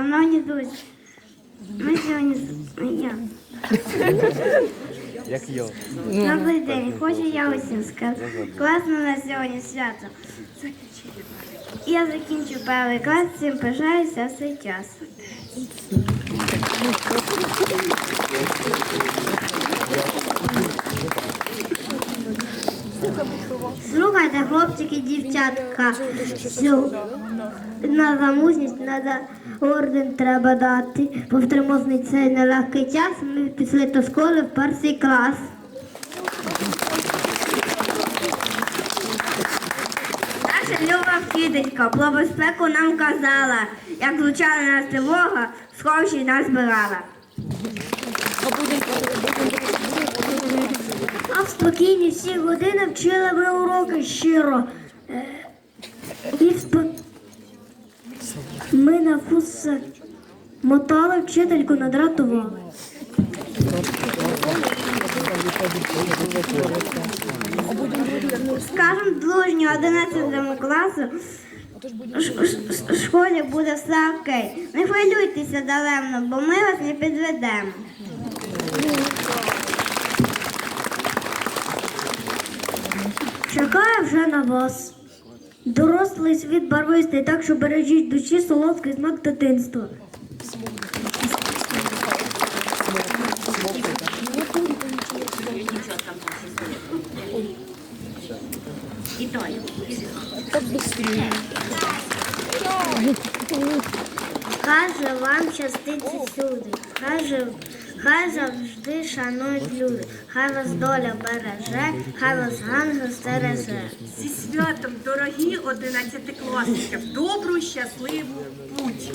Шановні друзі, ми сьогодні я. Як йо. Добрий день, хочу я усім сказати. Класно на сьогодні свято. Я закінчу перший клас, цим пишаюся все час. Слухайте, хлопчики, дівчатка, на замужність треба орден треба дати. Повтримозний цей нелегкий час. Ми пішли до школи в перший клас. Наша люба вчителька про безпеку нам казала, як звучала нас тривога, сховші нас збирала. А в спокійні всі години вчили ми уроки щиро. Е, І в спо- ми на фуса мотали вчительку надратували. Скажем дружньо 11 класу ш- школі буде все окей. Не хвилюйтеся даремно, бо ми вас не підведемо. Чекаю вже на вас. Дорослий світ барвистий, так що бережіть душі солодкий смак дитинства. Хай же вам щастить всюди, хай же, хай завжди шанують люди, хай вас доля береже, хай вас ангел стереже. Зі святом, дорогі одинадцятикласники, в добру щасливу путь.